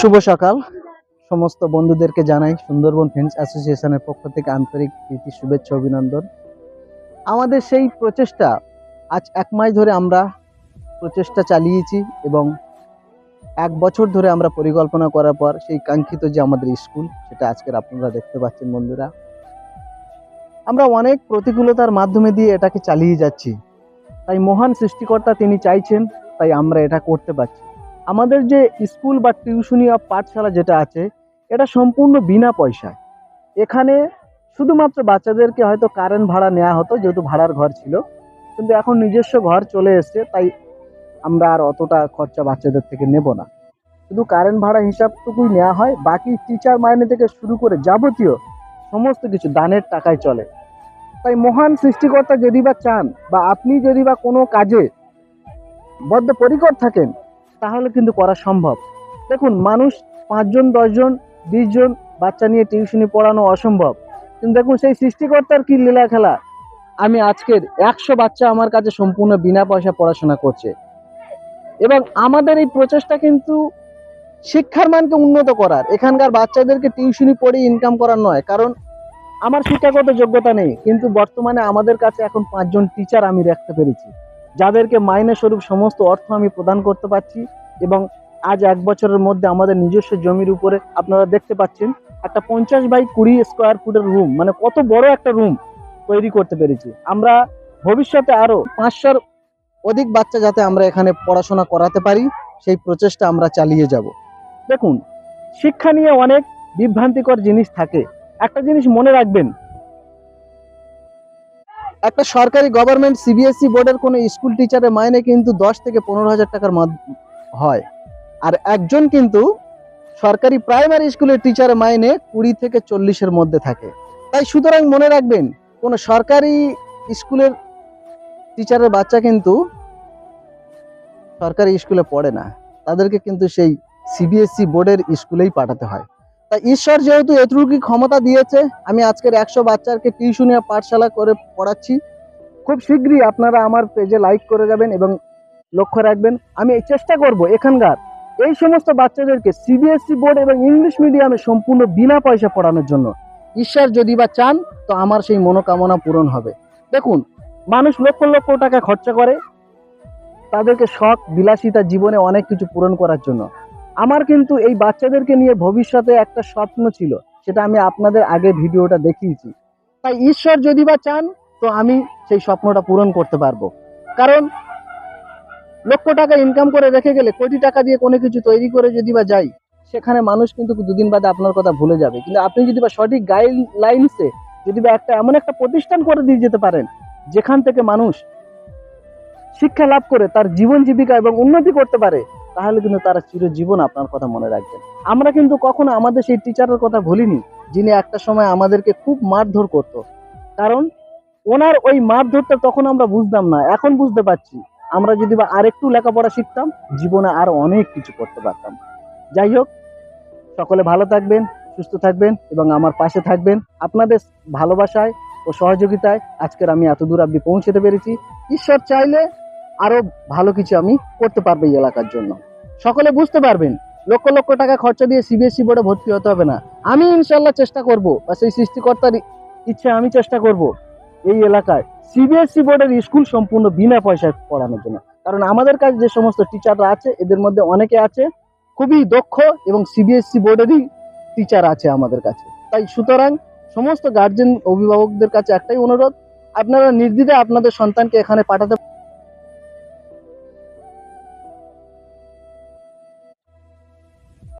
শুভ সকাল। সমস্ত বন্ধুদেরকে জানাই সুন্দরবন ফ্রেন্ডস অ্যাসোসিয়েশনের পক্ষ থেকে আন্তরিক প্রীতি, শুভেচ্ছা, অভিনন্দন। আমাদের সেই প্রচেষ্টা, আজ এক মাস ধরে আমরা প্রচেষ্টা চালিয়েছি এবং এক বছর ধরে আমরা পরিকল্পনা করার পর সেই কাঙ্ক্ষিত যে আমাদের স্কুল, সেটা আজকের আপনারা দেখতে পাচ্ছেন বন্ধুরা। আমরা অনেক প্রতিকূলতার মাধ্যমে দিয়ে এটাকে চালিয়ে যাচ্ছি। তাই মহান সৃষ্টিকর্তা তিনি চাইছেন, তাই আমরা এটা করতে পারছি। আমাদের যে স্কুল বা টিউশনি বা পাঠশালা যেটা আছে, এটা সম্পূর্ণ বিনা পয়সায়। এখানে শুধুমাত্র বাচ্চাদেরকে হয়তো কারেন্ট ভাড়া নেওয়া হতো, যেহেতু ভাড়ার ঘর ছিল। কিন্তু এখন নিজস্ব ঘর চলে এসছে, তাই আমরা আর অতটা খরচা বাচ্চাদের থেকে নেব না। শুধু কারেন্ট ভাড়া হিসাবটুকুই নেওয়া হয়, বাকি টিচার মাইনে থেকে শুরু করে যাবতীয় সমস্ত কিছু দানের টাকায় চলে। তাই মহান সৃষ্টিকর্তা যদি বা চান বা আপনি যদি বা কোনো কাজে বদ্ধপরিকর থাকেন তাহলে কিন্তু করা সম্ভব। দেখুন, মানুষ পাঁচজন, দশজন বিশ জন বাচ্চা নিয়ে টিউশনি পড়ানো অসম্ভব। কিন্তু দেখুন, সেই সৃষ্টিকর্তার কি লীলা খেলা? আমি আজকের একশো বাচ্চা আমার কাছে সম্পূর্ণ বিনা পয়সা পড়াশোনা করছে। এবং আমাদের এই প্রচেষ্টা কিন্তু শিক্ষার মানকে উন্নত করার। এখানকার বাচ্চাদেরকে টিউশনি পড়ে ইনকাম করার নয়, কারণ আমার শিক্ষাগত যোগ্যতা নেই। কিন্তু বর্তমানে আমাদের কাছে এখন পাঁচজন টিচার আমি রাখতে পেরেছি। যাদেরকে মাইনে স্বরূপ সমস্ত অর্থ আমি প্রদান করতে পারছি এবং আজ এক বছরের মধ্যে আমাদের নিজস্ব জমির উপরে আপনারা দেখতে পাচ্ছেন একটা পঞ্চাশ বাই কুড়ি স্কোয়ার ফুটের রুম মানে কত বড় একটা রুম তৈরি করতে পেরেছি। আমরা ভবিষ্যতে আরও পাঁচশোর অধিক বাচ্চা যাতে আমরা এখানে পড়াশোনা করাতে পারি, সেই প্রচেষ্টা আমরা চালিয়ে যাব। দেখুন, শিক্ষা নিয়ে অনেক বিভ্রান্তিকর জিনিস থাকে। একটা জিনিস মনে রাখবেন একটা সরকারি গভর্নমেন্ট সিবিএসই বোর্ডের কোনো স্কুল টিচারের মাইনে কিন্তু দশ থেকে পনেরো হাজার টাকার হয়। আর একজন কিন্তু সরকারি প্রাইমারি স্কুলের টিচারের মাইনে কুড়ি থেকে চল্লিশের মধ্যে থাকে। তাই সুতরাং মনে রাখবেন, কোনো সরকারি স্কুলের টিচারের বাচ্চা কিন্তু সরকারি স্কুলে পড়ে না। তাদেরকে কিন্তু সেই সিবিএসই বোর্ডের স্কুলেই পাঠাতে হয়। তাই ঈশ্বর যেহেতু এতটুকু ক্ষমতা দিয়েছে, আমি আজকের একশো বাচ্চাকে টিউশনি পাঠশালা করে পড়াচ্ছি। খুব শীঘ্রই আপনারা আমার পেজে লাইক করে যাবেন এবং লক্ষ্য রাখবেন, আমি এই চেষ্টা করব এখানকার এই সমস্ত বাচ্চাদেরকে সিবিএসই বোর্ড এবং ইংলিশ মিডিয়ামে সম্পূর্ণ বিনা পয়সা পড়ানোর জন্য। ঈশ্বর যদি বা চান, তো আমার সেই মনোকামনা পূরণ হবে। দেখুন, মানুষ লক্ষ লক্ষ টাকা খরচা করে, তাদেরকে শখ, বিলাসিতা, জীবনে অনেক কিছু পূরণ করার জন্য। আমার কিন্তু এই বাচ্চাদেরকে নিয়ে ভবিষ্যতে একটা স্বপ্ন ছিল, সেটা আমি আপনাদের আগে ভিডিওটা দেখিয়েছি। তাই ঈশ্বর যদি বা চান, তো আমি সেই স্বপ্নটা পূরণ করতে পারব। কারণ লক্ষ টাকা ইনকাম করে রেখে গেলে, কোটি টাকা দিয়ে কোনো কিছু তৈরি করে যদি বা যাই, সেখানে মানুষ কিন্তু দুদিন বাদে আপনার কথা ভুলে যাবে। কিন্তু আপনি যদি বা সঠিক গাইডলাইন্সে যদি বা একটা এমন একটা প্রতিষ্ঠান করে দিয়ে যেতে পারেন, যেখান থেকে মানুষ শিক্ষা লাভ করে, তার জীবন জীবিকা এবং উন্নতি করতে পারে তাহলে কিন্তু তারা চিরজীবন আপনার কথা মনে রাখবেন। আমরা কিন্তু কখনো আমাদের সেই টিচারের কথা ভুলিনি, যিনি একটা সময় আমাদেরকে খুব মারধর করত। কারণ ওনার ওই মারধরটা তখন আমরা বুঝতাম না, এখন বুঝতে পারছি। আমরা যদি বা আরেকটু লেখাপড়া শিখতাম, জীবনে আর অনেক কিছু করতে পারতাম। যাই হোক, সকলে ভালো থাকবেন, সুস্থ থাকবেন এবং আমার পাশে থাকবেন। আপনাদের ভালোবাসায় ও সহযোগিতায় আজকের আমি এত দূর অব্দি পৌঁছতে পেরেছি। ঈশ্বর চাইলে আরও ভালো কিছু আমি করতে পারব এই এলাকার জন্য। সকলে বুঝতে পারবেন, লক্ষ লক্ষ টাকা খরচা দিয়ে সিবিএসসি বোর্ডে ভর্তি হতে হবে না। আমি ইনশাল্লাহ চেষ্টা করব বা সেই সৃষ্টিকর্তার ইচ্ছে আমি চেষ্টা করব এই এলাকায় সিবিএসসি বোর্ডের স্কুল সম্পূর্ণ বিনা পয়সায় পড়ানোর জন্য। কারণ আমাদের কাছে যে সমস্ত টিচাররা আছে, এদের মধ্যে অনেকে আছে, খুবই দক্ষ এবং সিবিএসসি বোর্ডেরই টিচার আছে আমাদের কাছে। তাই সুতরাং সমস্ত গার্জেন অভিভাবকদের কাছে একটাই অনুরোধ, আপনারা নির্দ্বিধায় আপনাদের সন্তানকে এখানে পাঠাতে